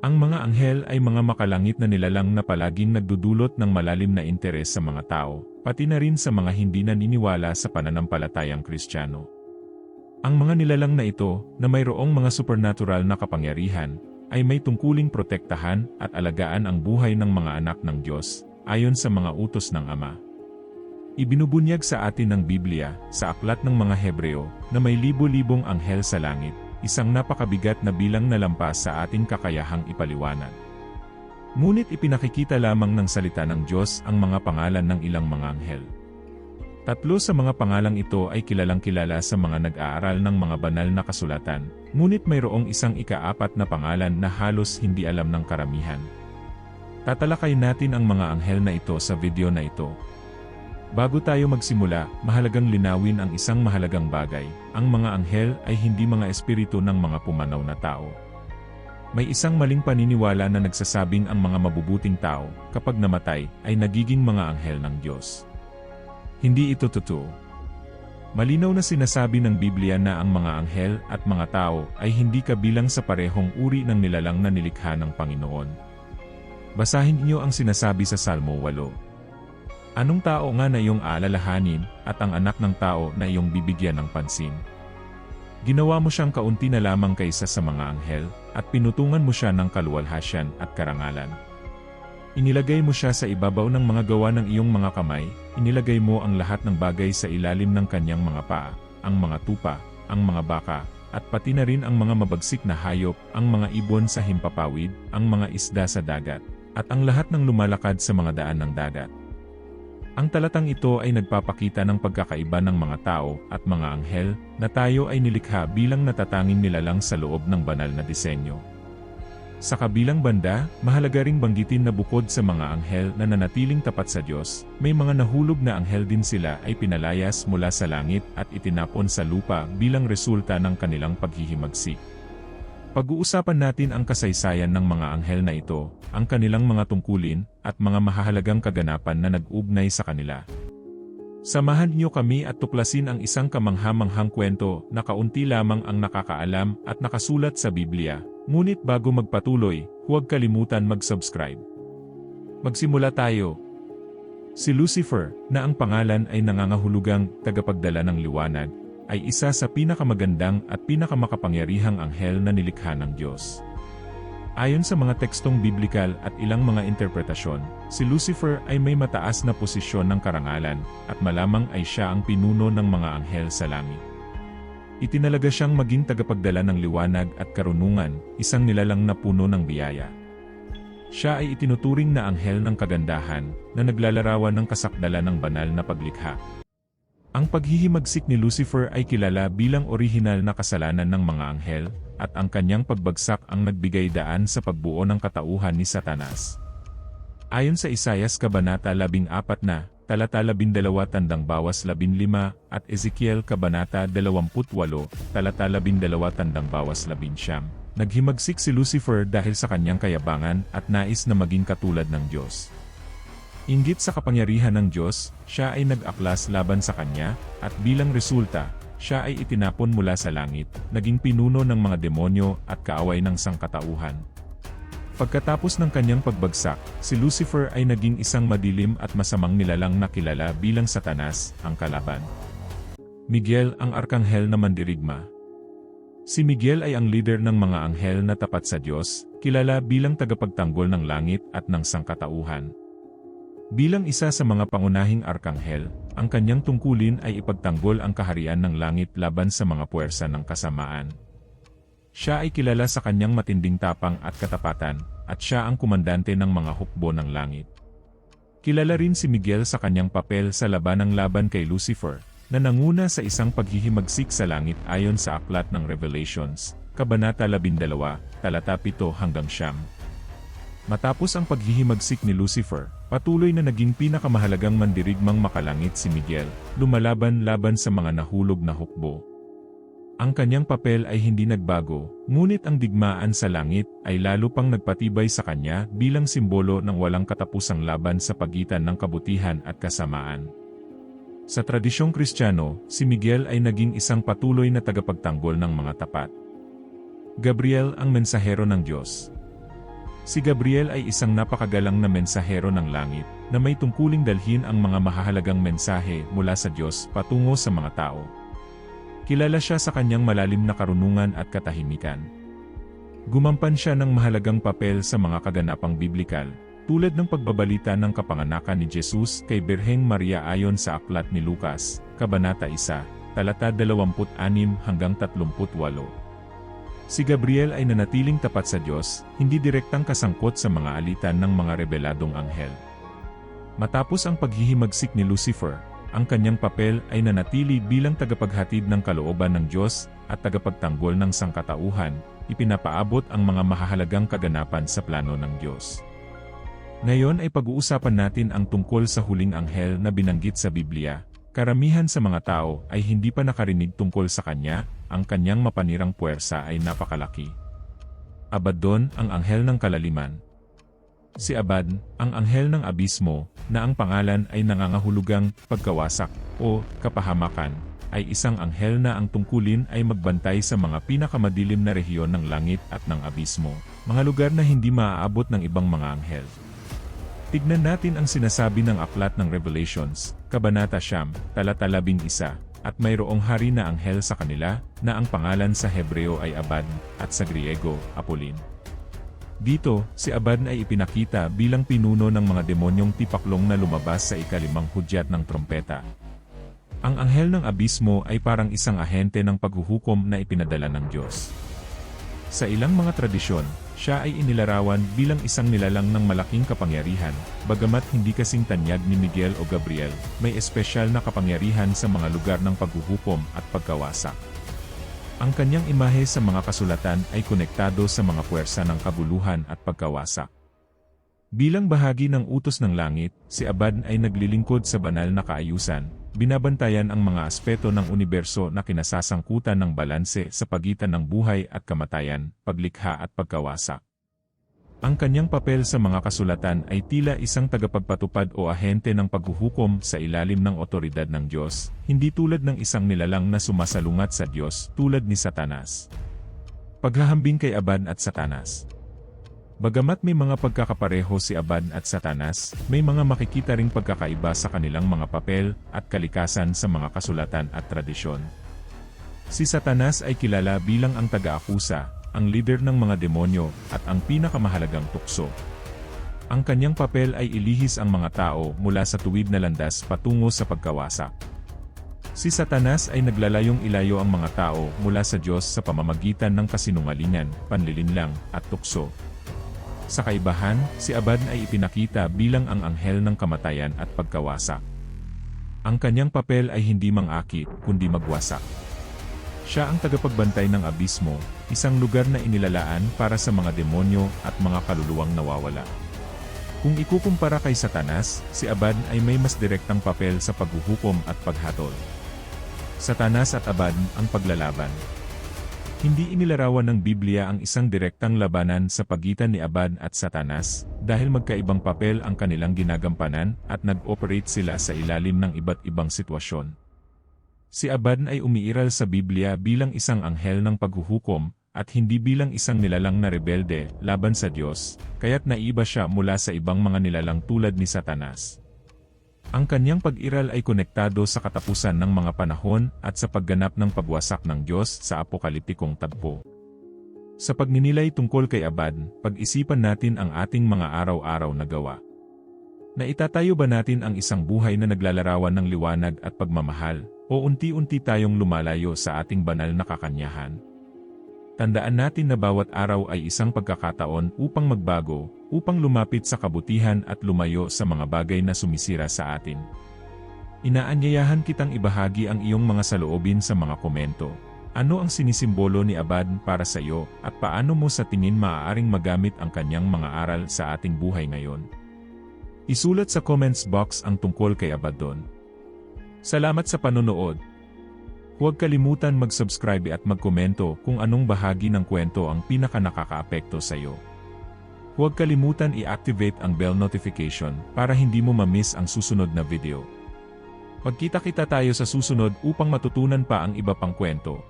Ang mga anghel ay mga makalangit na nilalang na palaging nagdudulot ng malalim na interes sa mga tao, pati na rin sa mga hindi naniniwala sa pananampalatayang kristyano. Ang mga nilalang na ito, na mayroong mga supernatural na kapangyarihan, ay may tungkuling protektahan at alagaan ang buhay ng mga anak ng Diyos, ayon sa mga utos ng Ama. Ibinubunyag sa atin ng Biblia, sa aklat ng mga Hebreo, na may libo-libong anghel sa langit, isang napakabigat na bilang na lampas sa ating kakayahang ipaliwanag. Ngunit ipinakikita lamang ng salita ng Diyos ang mga pangalan ng ilang mga anghel. Tatlo sa mga pangalang ito ay kilalang kilala sa mga nag-aaral ng mga banal na kasulatan, ngunit mayroong isang ikaapat na pangalan na halos hindi alam ng karamihan. Tatalakay natin ang mga anghel na ito sa video na ito. Bago tayo magsimula, mahalagang linawin ang isang mahalagang bagay. Ang mga anghel ay hindi mga espiritu ng mga pumanaw na tao. May isang maling paniniwala na nagsasabing ang mga mabubuting tao, kapag namatay, ay nagiging mga anghel ng Diyos. Hindi ito totoo. Malinaw na sinasabi ng Biblia na ang mga anghel at mga tao ay hindi kabilang sa parehong uri ng nilalang na nilikha ng Panginoon. Basahin niyo ang sinasabi sa Salmo 8. Anong tao nga na iyong alalahanin at ang anak ng tao na iyong bibigyan ng pansin? Ginawa mo siyang kaunti na lamang kaysa sa mga anghel, at pinutungan mo siya ng kaluwalhasyan at karangalan. Inilagay mo siya sa ibabaw ng mga gawa ng iyong mga kamay, inilagay mo ang lahat ng bagay sa ilalim ng kanyang mga paa, ang mga tupa, ang mga baka, at pati na rin ang mga mabagsik na hayop, ang mga ibon sa himpapawid, ang mga isda sa dagat, at ang lahat ng lumalakad sa mga daan ng dagat. Ang talatang ito ay nagpapakita ng pagkakaiba ng mga tao at mga anghel na tayo ay nilikha bilang natatanging nilalang sa loob ng banal na disenyo. Sa kabilang banda, mahalaga ring banggitin na bukod sa mga anghel na nanatiling tapat sa Diyos, may mga nahulog na anghel din sila ay pinalayas mula sa langit at itinapon sa lupa bilang resulta ng kanilang paghihimagsik. Pag-uusapan natin ang kasaysayan ng mga anghel na ito, ang kanilang mga tungkulin, at mga mahahalagang kaganapan na nag-ugnay sa kanila. Samahan niyo kami at tuklasin ang isang kamangha-manghang kwento na kaunti lamang ang nakakaalam at nakasulat sa Biblia, Ngunit bago magpatuloy, huwag kalimutan mag-subscribe. Magsimula tayo. Si Lucifer, na ang pangalan ay nangangahulugang tagapagdala ng liwanag, ay isa sa pinakamagandang at pinakamakapangyarihang anghel na nilikha ng Diyos. Ayon sa mga tekstong biblikal at ilang mga interpretasyon, si Lucifer ay may mataas na posisyon ng karangalan, at malamang ay siya ang pinuno ng mga anghel sa langit. Itinalaga siyang maging tagapagdala ng liwanag at karunungan, isang nilalang na puno ng biyaya. Siya ay itinuturing na anghel ng kagandahan, na naglalarawan ng kasakdala ng banal na paglikha. Ang paghihimagsik ni Lucifer ay kilala bilang orihinal na kasalanan ng mga anghel, at ang kanyang pagbagsak ang nagbigay daan sa pagbuo ng katauhan ni Satanas. Ayon sa Isayas Kabanata 14 na, talata 12 tandang bawas 15 at Ezekiel Kabanata 28, talata 12 tandang bawas 11. Naghimagsik si Lucifer dahil sa kanyang kayabangan at nais na maging katulad ng Diyos. Inggit sa kapangyarihan ng Diyos, siya ay nag-aklas laban sa kanya, at bilang resulta, siya ay itinapon mula sa langit, naging pinuno ng mga demonyo at kaaway ng sangkatauhan. Pagkatapos ng kanyang pagbagsak, si Lucifer ay naging isang madilim at masamang nilalang na kilala bilang Satanas, ang kalaban. Miguel ang arkanghel na mandirigma. Si Miguel ay ang leader ng mga anghel na tapat sa Diyos, kilala bilang tagapagtanggol ng langit at ng sangkatauhan. Bilang isa sa mga pangunahing arkanghel, ang kanyang tungkulin ay ipagtanggol ang kaharian ng langit laban sa mga puwersa ng kasamaan. Siya ay kilala sa kanyang matinding tapang at katapatan, at siya ang kumandante ng mga hukbo ng langit. Kilala rin si Miguel sa kanyang papel sa labanang laban kay Lucifer, na nanguna sa isang paghihimagsik sa langit ayon sa aklat ng Revelations, Kabanata 12, talata 7 hanggang 9. Matapos ang paghihimagsik ni Lucifer, patuloy na naging pinakamahalagang mandirigmang makalangit si Miguel, lumalaban laban sa mga nahulog na hukbo. Ang kanyang papel ay hindi nagbago, ngunit ang digmaan sa langit ay lalo pang nagpatibay sa kanya bilang simbolo ng walang katapusang laban sa pagitan ng kabutihan at kasamaan. Sa tradisyong Kristiyano, si Miguel ay naging isang patuloy na tagapagtanggol ng mga tapat. Gabriel ang mensahero ng Diyos. Si Gabriel ay isang napakagalang na mensahero ng langit, na may tungkuling dalhin ang mga mahahalagang mensahe mula sa Diyos patungo sa mga tao. Kilala siya sa kanyang malalim na karunungan at katahimikan. Gumampan siya ng mahalagang papel sa mga kaganapang biblikal, tulad ng pagbabalita ng kapanganakan ni Jesus kay Birheng Maria ayon sa aklat ni Lucas, Kabanata 1, talata 26 hanggang 38. Si Gabriel ay nanatiling tapat sa Diyos, hindi direktang kasangkot sa mga alitan ng mga rebeladong anghel. Matapos ang paghihimagsik ni Lucifer, ang kanyang papel ay nanatili bilang tagapaghatid ng kalooban ng Diyos at tagapagtanggol ng sangkatauhan, ipinapaabot ang mga mahahalagang kaganapan sa plano ng Diyos. Ngayon ay pag-uusapan natin ang tungkol sa huling anghel na binanggit sa Biblia, Karamihan sa mga tao ay hindi pa nakarinig tungkol sa kanya, ang kanyang mapanirang puwersa ay napakalaki. Abaddon ang anghel ng kalaliman. Si Abad, ang anghel ng abismo, na ang pangalan ay nangangahulugang pagkawasak o kapahamakan, ay isang anghel na ang tungkulin ay magbantay sa mga pinakamadilim na rehiyon ng langit at ng abismo, mga lugar na hindi maaabot ng ibang mga anghel. Tignan natin ang sinasabi ng aklat ng Revelations, Kabanata Siyam, talata labing isa, at mayroong hari na anghel sa kanila, na ang pangalan sa Hebreo ay Abad, at sa Griego, Apolin. Dito, si Abad ay ipinakita bilang pinuno ng mga demonyong tipaklong na lumabas sa ikalimang hudyat ng trompeta. Ang anghel ng abismo ay parang isang ahente ng paghuhukom na ipinadala ng Diyos. Sa ilang mga tradisyon, siya ay inilarawan bilang isang nilalang ng malaking kapangyarihan, bagamat hindi kasing tanyag ni Miguel o Gabriel, may espesyal na kapangyarihan sa mga lugar ng paghuhukom at pagkawasak. Ang kanyang imahe sa mga kasulatan ay konektado sa mga puwersa ng kabuluhan at pagkawasak. Bilang bahagi ng utos ng langit, si Abad ay naglilingkod sa banal na kaayusan, binabantayan ang mga aspeto ng universo na kinasasangkutan ng balanse sa pagitan ng buhay at kamatayan, paglikha at pagkawasak. Ang kanyang papel sa mga kasulatan ay tila isang tagapagpatupad o ahente ng paghuhukom sa ilalim ng otoridad ng Diyos, hindi tulad ng isang nilalang na sumasalungat sa Diyos tulad ni Satanas. Paghahambing kay Aban at Satanas Bagamat may mga pagkakapareho si Abad at Satanas, may mga makikita ring pagkakaiba sa kanilang mga papel at kalikasan sa mga kasulatan at tradisyon. Si Satanas ay kilala bilang ang taga-akusa, ang leader ng mga demonyo, at ang pinakamahalagang tukso. Ang kanyang papel ay ilihis ang mga tao mula sa tuwid na landas patungo sa pagkawasak. Si Satanas ay naglalayong ilayo ang mga tao mula sa Diyos sa pamamagitan ng kasinungalingan, panlilinlang, at tukso. Sa kaibahan, si Abad ay ipinakita bilang ang anghel ng kamatayan at pagkawasak. Ang kanyang papel ay hindi mangakit, kundi magwasak. Siya ang tagapagbantay ng abismo, isang lugar na inilalaan para sa mga demonyo at mga kaluluwang nawawala. Kung ikukumpara kay Satanas, si Abad ay may mas direktang papel sa paghuhukom at paghatol. Satanas at Abad ang paglalaban, hindi inilarawan ng Biblia ang isang direktang labanan sa pagitan ni Abad at Satanas, dahil magkaibang papel ang kanilang ginagampanan at nag-operate sila sa ilalim ng iba't ibang sitwasyon. Si Abad ay umiiral sa Biblia bilang isang anghel ng paghuhukom, at hindi bilang isang nilalang na rebelde laban sa Diyos, kaya't naiba siya mula sa ibang mga nilalang tulad ni Satanas. Ang kanyang pag-iral ay konektado sa katapusan ng mga panahon at sa pagganap ng pagwasak ng Diyos sa apokaliptikong tagpo. Sa pagninilay tungkol kay Abad, pag-isipan natin ang ating mga araw-araw na gawa. Naitatayo ba natin ang isang buhay na naglalarawan ng liwanag at pagmamahal, o unti-unti tayong lumalayo sa ating banal na kakanyahan? Tandaan natin na bawat araw ay isang pagkakataon upang magbago, upang lumapit sa kabutihan at lumayo sa mga bagay na sumisira sa atin. Inaanyayahan kitang ibahagi ang iyong mga saloobin sa mga komento. Ano ang sinisimbolo ni Abad para sa iyo at paano mo sa tingin maaaring magamit ang kanyang mga aral sa ating buhay ngayon? Isulat sa comments box ang tungkol kay Abaddon. Salamat sa panonood. Huwag kalimutan mag-subscribe at magkomento kung anong bahagi ng kwento ang pinaka nakakaapekto sa iyo. Huwag kalimutan i-activate ang bell notification para hindi mo ma-miss ang susunod na video. Magkita-kita tayo sa susunod upang matutunan pa ang iba pang kwento.